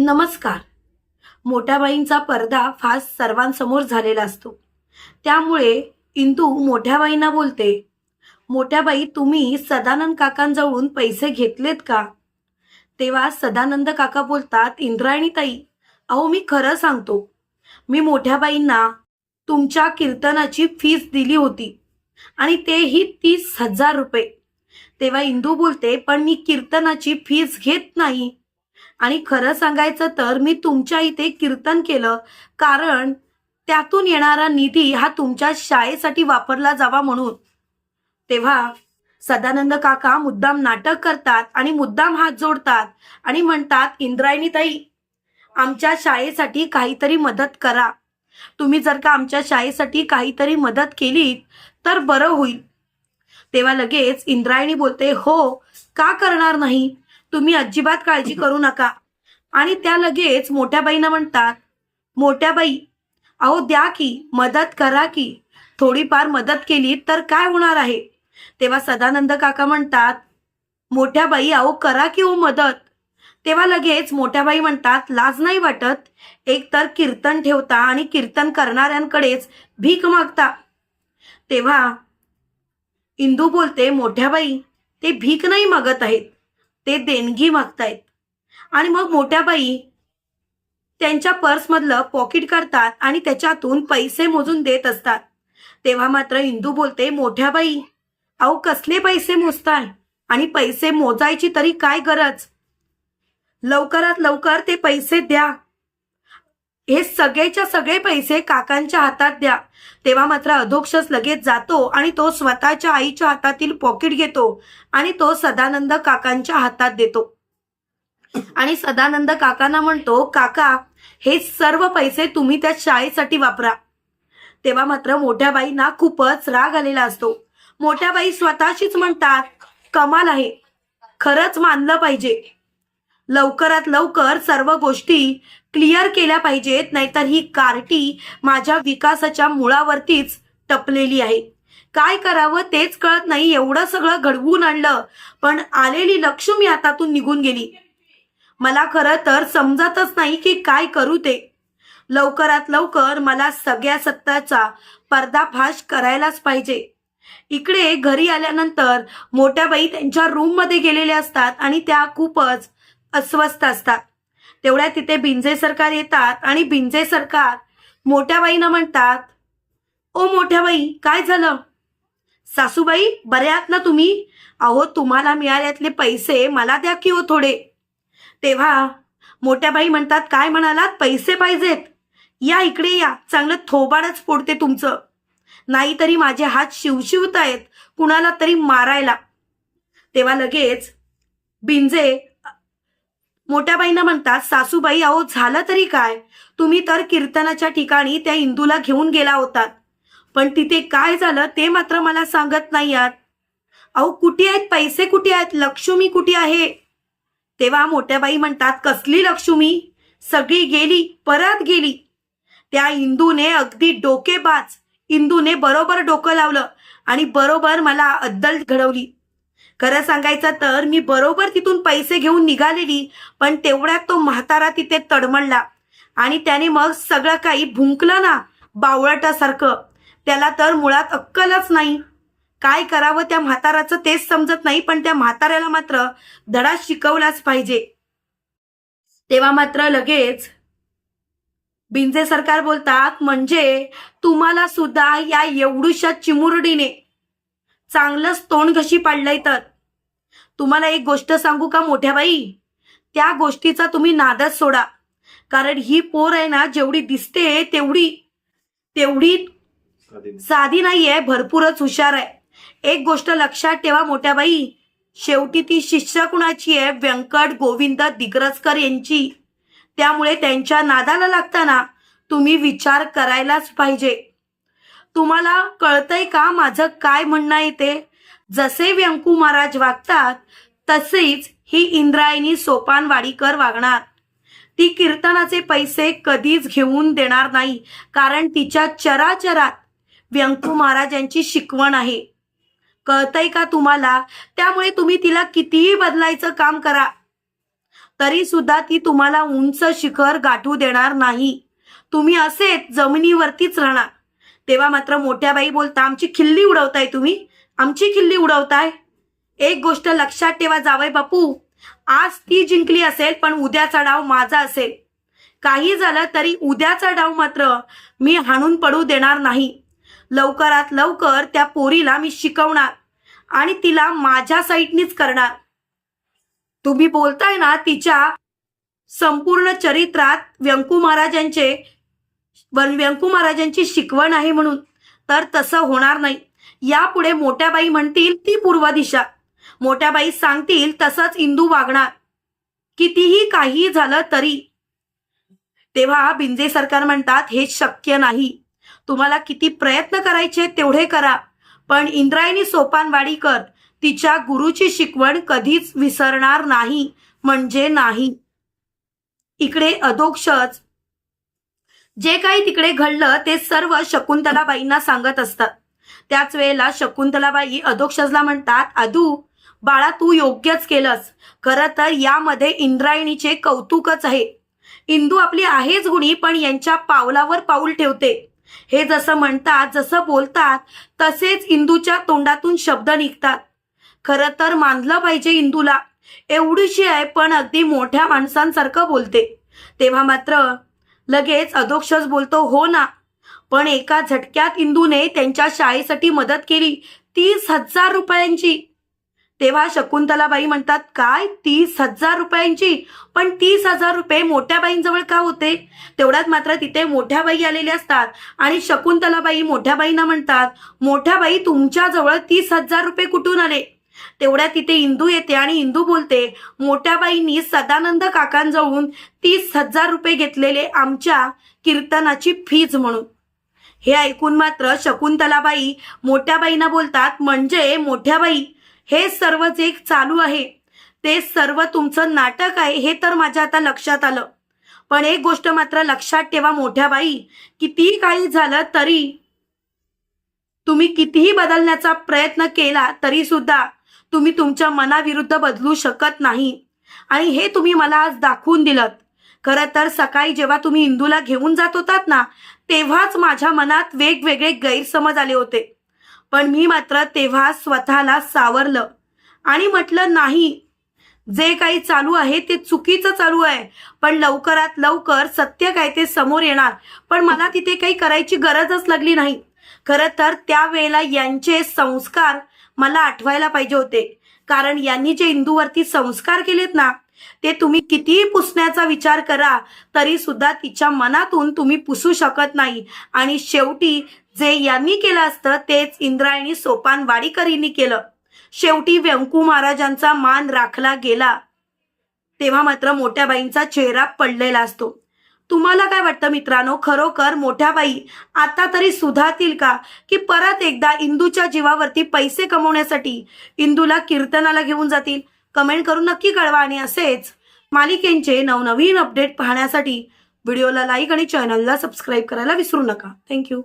नमस्कार. मोठ्याबाईंचा पर्दा पडदा फास सर्वांसमोर झालेला असतो. त्यामुळे इंदू मोठ्याबाईंना बोलते मोठ्या बाई तुम्ही सदानंद काकांजवळून पैसे घेतलेत का? तेव्हा सदानंद काका बोलतात इंद्रायणी ताई अहो मी खरं सांगतो. मी मोठ्याबाईंना तुमच्या कीर्तनाची फीस दिली होती आणि तेही तीस हजार रुपये. तेव्हा इंदू बोलते पण मी कीर्तनाची फीस घेत नाही. आणि खरं सांगायचं तर मी तुमच्या इथे कीर्तन केलं कारण त्यातून येणारा निधी हा तुमच्या शाळेसाठी वापरला जावा म्हणून. तेव्हा सदानंद काका मुद्दाम नाटक करतात आणि मुद्दाम हात जोडतात आणि म्हणतात इंद्रायणी ताई आमच्या शाळेसाठी काहीतरी मदत करा. तुम्ही जर का आमच्या शाळेसाठी काहीतरी मदत केली तर बरं होईल. तेव्हा लगेच इंद्रायणी बोलते हो का करणार नाही? तुम्ही अजिबात काळजी करू नका. आणि त्या लगेच मोठ्या बाईंना म्हणतात मोठ्या बाई अहो द्या की मदत करा की. थोडीफार मदत केली तर काय होणार आहे? तेव्हा सदानंद काका म्हणतात मोठ्या बाई अहो करा की हो मदत. तेव्हा लगेच मोठ्या बाई म्हणतात लाज नाही वाटत? एक तर कीर्तन ठेवता आणि कीर्तन करणाऱ्यांकडेच भीक मागता. तेव्हा इंदू बोलते मोठ्या बाई ते भीक नाही मागत आहेत. ते देणगी मागतायत. आणि मग मोठ्या बाई त्यांच्या पर्समधलं पॉकेट करतात आणि त्याच्यातून पैसे मोजून देत असतात. तेव्हा मात्र इंदू बोलते मोठ्या बाई अहो कसले पैसे मोजताय? आणि पैसे मोजायची तरी काय गरज? लवकरात लवकर ते पैसे द्या. हे सगळेच्या सगळे पैसे काकांच्या हातात द्या. तेव्हा मात्र अधोक्षच लगेच जातो आणि तो स्वतःच्या आईच्या हातातील पॉकेट घेतो आणि तो सदानंद काकांच्या हातात देतो. आणि सदानंद काकांना म्हणतो काका हे सर्व पैसे तुम्ही त्या शाळेसाठी वापरा. तेव्हा मात्र मोठ्या बाईंना खूपच राग आलेला असतो. मोठ्या बाई स्वतःशीच म्हणतात कमाल आहे. खरंच मानलं पाहिजे. लवकरात लवकर सर्व गोष्टी क्लिअर केल्या पाहिजेत नाहीतर ही कार्टी माझ्या विकासाच्या मुळावरतीच टपलेली आहे. काय करावं तेच कळत नाही एवढं सगळं घडवून आणलं पण आलेली लक्ष्मी हातातून निघून गेली. मला खरं तर समजतच नाही की काय करू ते. लवकरात लवकर मला सगळ्या सत्ताचा पर्दाफाश करायलाच पाहिजे. इकडे घरी आल्यानंतर मोठ्या बाई त्यांच्या रूममध्ये गेलेल्या असतात आणि त्या खूपच अस्वस्थ असतात. तेवढ्या तिथे बिंजे सरकार येतात आणि बिंजे सरकार मोठ्या बाईंना म्हणतात ओ मोठ्या बाई काय झालं? सासूबाई बरे आहात ना तुम्ही? अहो तुम्हाला मिळाल्यातले पैसे मला द्या की हो थोडे. तेव्हा मोठ्या बाई म्हणतात काय म्हणालात? पैसे पाहिजेत. या इकडे या. चांगलं थोबाडच फोडते तुमचं. नाहीतरी माझे हात शिवशिवत आहेत कुणाला तरी मारायला. तेव्हा लगेच बिंजे मोठ्या बाईंना म्हणतात सासूबाई अहो झालं तरी काय? तुम्ही तर कीर्तनाच्या ठिकाणी त्या इंदूला घेऊन गेला होतात. पण तिथे काय झालं ते मात्र मला सांगत नाही आहात. अहो कुठे आहेत? पैसे कुठे आहेत? लक्ष्मी कुठे आहे? तेव्हा मोठ्या बाई म्हणतात कसली लक्ष्मी? सगळी गेली परत गेली. त्या इंदूने अगदी डोकेबाज इंदूने बरोबर डोकं लावलं आणि बरोबर मला अद्दल घडवली. खरं सांगायचं तर मी बरोबर तिथून पैसे घेऊन निघालेली पण तेवढ्यात तो म्हातारा तिथे तडमडला. आणि त्याने मग सगळं काही भुंकलं ना बावळटासारखं. त्याला तर मुळात अक्कलच नाही. काय करावं त्या म्हाताराचं तेच समजत नाही पण त्या म्हाताऱ्याला मात्र धडा शिकवलाच पाहिजे. तेव्हा मात्र लगेच बिंजे सरकार बोलतात म्हणजे तुम्हाला सुद्धा या एवढूशा चिमुरडीने चांगलंच तोंड घशी पाडलंय तर. तुम्हाला एक गोष्ट सांगू का मोठ्या बाई त्या गोष्टीचा तुम्ही नादच सोडा. कारण ही पोर आहे ना जेवढी दिसते तेवढी तेवढी साधी नाहीये भरपूरच हुशार आहे. एक गोष्ट लक्षात ठेवा मोठ्या बाई शेवटी ती शिष्य कुणाची आहे? व्यंकट गोविंद दिग्रजकर यांची. त्यामुळे त्यांच्या नादाला लागताना तुम्ही विचार करायलाच पाहिजे. तुम्हाला कळतंय का माझं काय म्हणणं येते जसे व्यंकू महाराज वागतात तसेच ही इंद्रायणी सोपानवाडीकर वागणार. ती कीर्तनाचे पैसे कधीच घेऊन देणार नाही कारण तिच्या चराचरात व्यंकू महाराजांची शिकवण आहे. कळतंय का तुम्हाला? त्यामुळे तुम्ही तिला कितीही बदलायचं काम करा. तरी सुद्धा ती तुम्हाला उंच शिखर गाठू देणार नाही. तुम्ही असेच जमिनीवरतीच राहणार. तेव्हा मात्र मोठ्या बाई बोलता आमची खिल्ली उडवताय तुम्ही? आमची खिल्ली उडवताय? एक गोष्ट लक्षात ठेवा जावय बापू आज ती जिंकली असेल पण उद्याचा डाव माझा असेल. काही झालं तरी उद्याचा डाव मात्र मी हाणून पडू देणार नाही. लवकरात लवकर त्या पोरीला मी शिकवणार आणि तिला माझ्या साईटनीच करणार. तुम्ही बोलताय ना तिच्या संपूर्ण चरित्रात व्यंकू महाराजांचे व्यंकू महाराजांची शिकवण आहे म्हणून. तर तसं होणार नाही. यापुढे मोठ्याबाई म्हणतील ती पूर्व दिशा मोठ्याबाई सांगतील तसंच इंदू वागणार. कितीही काही झालं तरी. तेव्हा बिंजे सरकार म्हणतात हे शक्य नाही. तुम्हाला किती प्रयत्न करायचे तेवढे करा. पण इंद्रायणी सोपानवाडीकर तिच्या गुरुची शिकवण कधीच विसरणार नाही. म्हणजे नाही. इकडे अधोक्षच जे काही तिकडे घडलं ते सर्व शकुंतलाबाईंना सांगत असतात त्याच वेळेला शकुंतलाबाई अधोक्षजला म्हणतात अधू बाळा तू योग्यच केलंस. खरं तर यामध्ये इंद्रायणीचे कौतुकच आहे. इंदू आपली आहेच गुणी पण यांच्या पावलावर पाऊल ठेवते. हे जसं म्हणतात जसं बोलतात तसेच इंदूच्या तोंडातून शब्द निघतात. खरं तर मानलं पाहिजे इंदूला. एवढीशी आहे पण अगदी मोठ्या माणसांसारखं बोलते. तेव्हा मात्र लगेच अधोक्षज बोलतो हो ना. पण एका झटक्यात इंदूने त्यांच्या शाळेसाठी मदत केली तीस हजार रुपयांची. तेव्हा शकुंतलाबाई म्हणतात काय? तीस हजार रुपयांची? पण तीस हजार रुपये मोठ्या बाईंजवळ का होते? तेवढ्यात मात्र तिथे मोठ्या बाई आलेल्या असतात. आणि शकुंतलाबाई मोठ्या बाईंना म्हणतात मोठ्या बाई तुमच्याजवळ तीस हजार रुपये कुठून आले? तेवढ्या तिथे इंदू येते आणि इंदू बोलते मोठ्या बाईंनी सदानंद काकांजवळून तीस हजार रुपये घेतलेले आमच्या कीर्तनाची फीज म्हणून. हे ऐकून मात्र शकुंतलाबाई मोठ्या बाईंना बोलतात म्हणजे मोठ्या बाई हे सर्व जे चालू आहे ते सर्व तुमचं नाटक आहे हे तर माझ्या आता लक्षात आलं. पण एक गोष्ट मात्र लक्षात ठेवा मोठ्या बाई कितीही काही झालं तरी तुम्ही कितीही बदलण्याचा प्रयत्न केला तरी सुद्धा तुम्ही तुमच्या मनाविरुद्ध बदलू शकत नाही. आणि हे तुम्ही मला आज दाखवून दिलं खरं तर सकाळी जेव्हा तुम्ही इंदूला घेऊन जात होतात ना तेव्हाच माझ्या मनात वेगवेगळे गैरसमज आले होते. पण मी मात्र तेव्हा स्वतःला सावरलं. आणि म्हटलं नाही. जे काही चालू आहे ते चुकीचं चालू आहे. पण लवकरात लवकर सत्य काय ते समोर येणार. पण मला तिथे काही करायची गरजच लागली नाही. खरं तर त्यावेळेला यांचे संस्कार मला आठवायला पाहिजे होते. कारण यांनी जे इंदूवरती संस्कार केलेत ना ते तुम्ही कितीही पुसण्याचा विचार करा तरी सुद्धा तिच्या मनातून तुम्ही पुसू शकत नाही. आणि शेवटी जे यांनी केलं असतं तेच इंद्रायणी सोपान वाडीकरींनी केलं. शेवटी व्यंकू महाराजांचा मान राखला गेला. तेव्हा मात्र मोठ्या बाईंचा चेहरा पडलेला असतो. तुम्हाला काय वाटतं मित्रांनो? खरोखर मोठ्या बाई आता तरी सुधारतील का? की परत एकदा इंदूच्या जीवावरती पैसे कमवण्यासाठी इंदूला कीर्तनाला घेऊन जातील? कमेंट करून नक्की कळवा आणि असेच मालिकेंचे नवनवीन अपडेट पाहण्यासाठी व्हिडिओला लाईक आणि चॅनलला सबस्क्राईब करायला विसरू नका. थँक्यू.